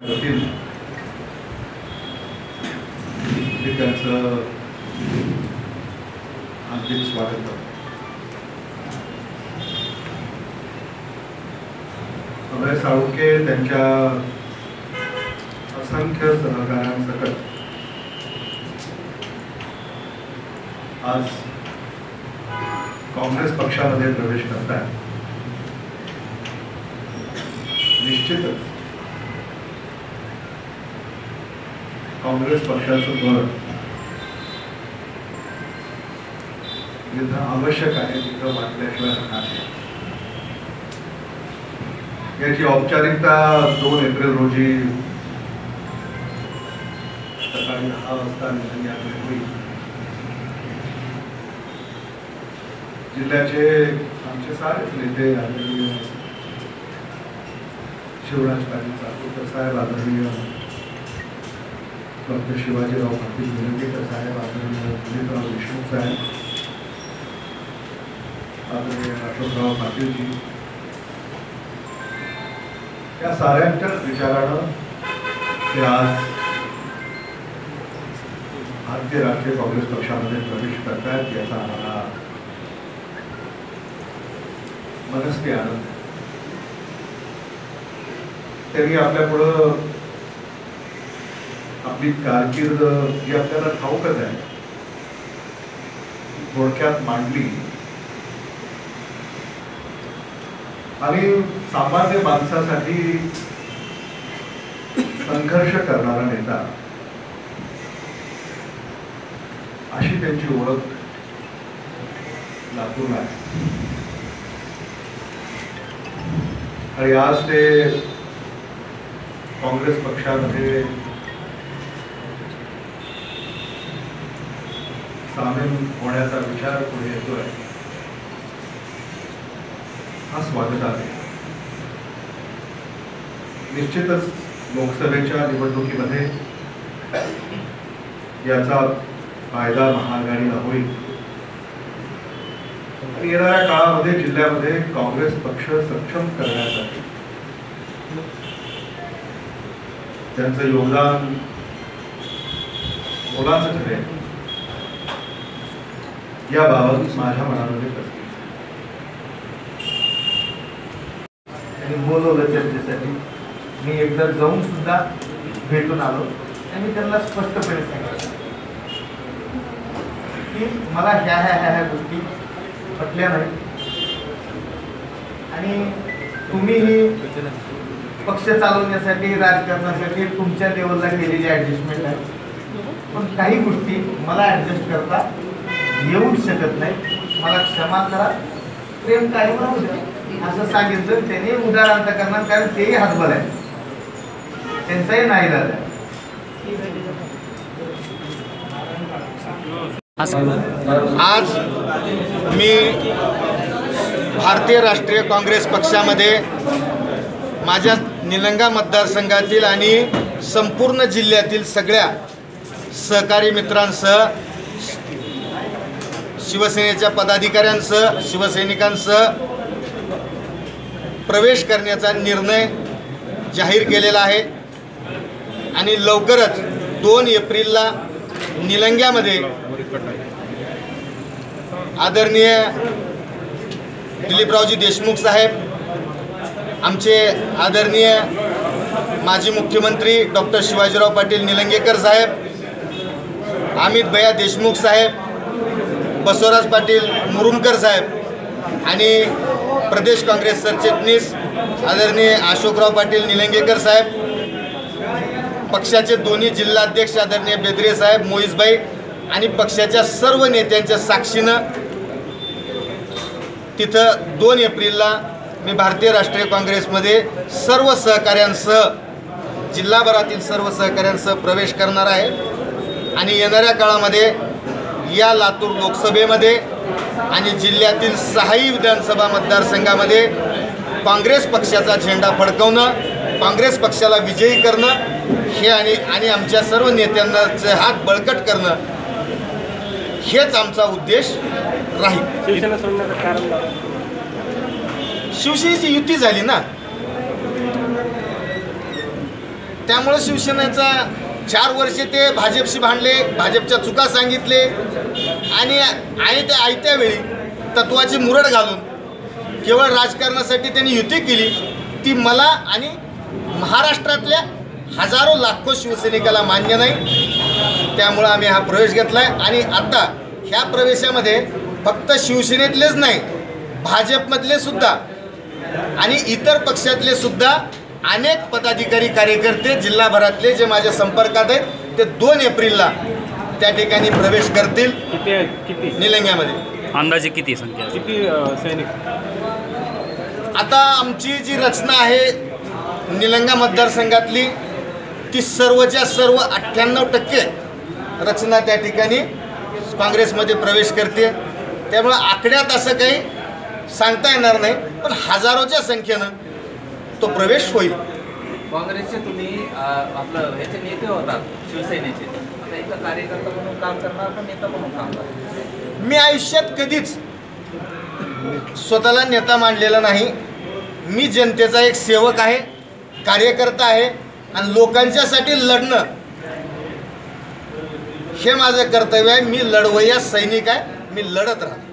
होतील मी त्यांचं हार्दिक स्वागत करतो. अभय साळुंके त्यांच्या असंख्य सहकाऱ्यांसकट आज काँग्रेस पक्षामध्ये प्रवेश करताय. निश्चितच. काँग्रेस पक्षाचं बळ जिथं आवश्यक आहे तिथं वाटल्याशिवाय राहणार याची औपचारिकता दोन एप्रिल रोजी सकाळी दहा वाजता निलंग्यामध्ये होईल जिल्ह्याचे आमचे सारेच नेते आदरणीय शिवराज पाटील चाकूरकर साहेब आदरणीय डॉक्टर शिवाजीराव पाटील निलंगेकर साहेब आदरणीय दिलीपराव देशमुख साहेब आदरणीय अशोकराव पाटीलजी या साऱ्यांच्याच विचारानं ते आज भारतीय राष्ट्रीय काँग्रेस पक्षामध्ये प्रवेश करतायत याचा आम्हाला मनस्ते आनंद आहे. त्यांनी आपल्यापुढं आपली कारकीर्द जी आपल्याला ठाऊकच आहे थोडक्यात मांडली. आणि सामान्य माणसासाठी संघर्ष करणारा नेता अशी त्यांची ओळख लातूर आहे. आणि आज ते काँग्रेस पक्षामध्ये सामील होण्याचा विचार पुढे येतोय. हा स्वागत आहे. निश्चितच लोकसभेच्या निवडणुकीमध्ये याचा फायदा महाआघाडीला होईल. आणि येणाऱ्या काळामध्ये जिल्ह्यामध्ये काँग्रेस पक्ष सक्षम करण्यासाठी त्यांचं योगदान मोलाचं ठरेल. याबाबत माझ्या मनामध्ये त्यांनी बोलवलं चर्चेसाठी मी एकदा जाऊन सुद्धा भेटून आलो. आणि त्यांना स्पष्टपणे सांगितलं. की मला ह्या ह्या ह्या ह्या गोष्टी पटल्या नाही आणि तुम्हीही पक्ष चालवण्यासाठी राजकारणासाठी तुमच्या लेवलला केलेली ॲडजस्टमेंट आहे पण काही गोष्टी मला ॲडजस्ट करता येऊच शकत नाही. मला क्षमा करा. प्रेम काय म्हणून असं सांगितलं त्याने उदार अंत करणार कारण तेही हातबल आहे. त्यांचाही नाही आहे आज मी भारतीय राष्ट्रीय काँग्रेस पक्षामध्ये माझ्या निलंगा मतदारसंघातील आणि संपूर्ण जिल्ह्यातील सगळ्या सहकारी मित्रांसह शिवसेनेच्या पदाधिकाऱ्यांसह शिवसैनिकांसह प्रवेश करण्याचा निर्णय जाहीर केलेला आहे. आणि लवकरच दोन एप्रिलला निलंग्यामध्ये आदरणीय दिलीपरावजी देशमुख साहेब आमचे आदरणीय माजी मुख्यमंत्री डॉक्टर शिवाजीराव पाटील निलंगेकर साहेब अमित भैया देशमुख साहेब बसवराज पाटील मुरुमकर साहेब आणि प्रदेश काँग्रेस सरचिटणीस आदरणीय अशोकराव पाटील निलंगेकर साहेब पक्षाचे दोन्ही जिल्हाध्यक्ष आदरणीय बेदरे साहेब मोईसभाई आणि पक्षाच्या सर्व नेत्यांच्या साक्षीनं तिथं दोन एप्रिलला मी भारतीय राष्ट्रीय काँग्रेसमध्ये सर्व सहकाऱ्यांसह जिल्हाभरातील सर्व सहकाऱ्यांसह प्रवेश करणार आहे. आणि येणाऱ्या काळामध्ये या लातूर लोकसभेमध्ये आणि जिल्ह्यातील सहाही विधानसभा मतदारसंघामध्ये काँग्रेस पक्षाचा झेंडा फडकवणं काँग्रेस पक्षाला विजयी करणं हे आणि आणि आमच्या सर्व नेत्यांनाचे हात बळकट करणं हेच आमचा उद्देश राहील? शिवसेनेची युती झाली ना त्यामुळं शिवसेनेचा चार वर्षे ते भाजपशी भांडले भाजपच्या चुका सांगितले आणि आयत्या आयत्या वेळी तत्वाची मुरड घालून केवळ राजकारणासाठी त्यांनी युती केली ती मला आणि महाराष्ट्रातल्या हजारो लाखो शिवसैनिकाला मान्य नाही. त्यामुळं आम्ही हा प्रवेश घेतला आहे आणि आता ह्या प्रवेशामध्ये फक्त शिवसेनेतलेच नाही भाजपमधले सुद्धा आणि इतर पक्षातले सुद्धा अनेक पदाधिकारी कार्यकर्ते जिल्हाभरातले जे माझ्या संपर्कात आहेत ते दोन एप्रिलला त्या ठिकाणी प्रवेश करतील. किती आहे? किती? निलंग्यामध्ये. अंदाजे किती संख्या असेल? किती अं, सैनिक? आता आमची जी रचना आहे निलंगा मतदारसंघातली ती सर्वच्या सर्व अठ्ठ्याण्णव टक्के रचना त्या ठिकाणी काँग्रेसमध्ये प्रवेश करते. त्यामुळं आकड्यात असं काही सांगता येणार नाही पण हजारोच्या संख्येनं तो प्रवेश होईल. काँग्रेसचे तुम्ही आपलं ह्याचे नेते होतात शिवसेनेचे. आता इथं कार्यकर्ता म्हणून काम करणार का नेता म्हणून काम करणार? मी आयुष्यात कधीच स्वतःला नेता मांडलेला नाही. मी जनतेचा एक सेवक आहे कार्यकर्ता आहे आणि लोकांच्यासाठी लढणं हे माझं कर्तव्य आहे. मी लढवय्या सैनिक आहे मी लढत राहतो.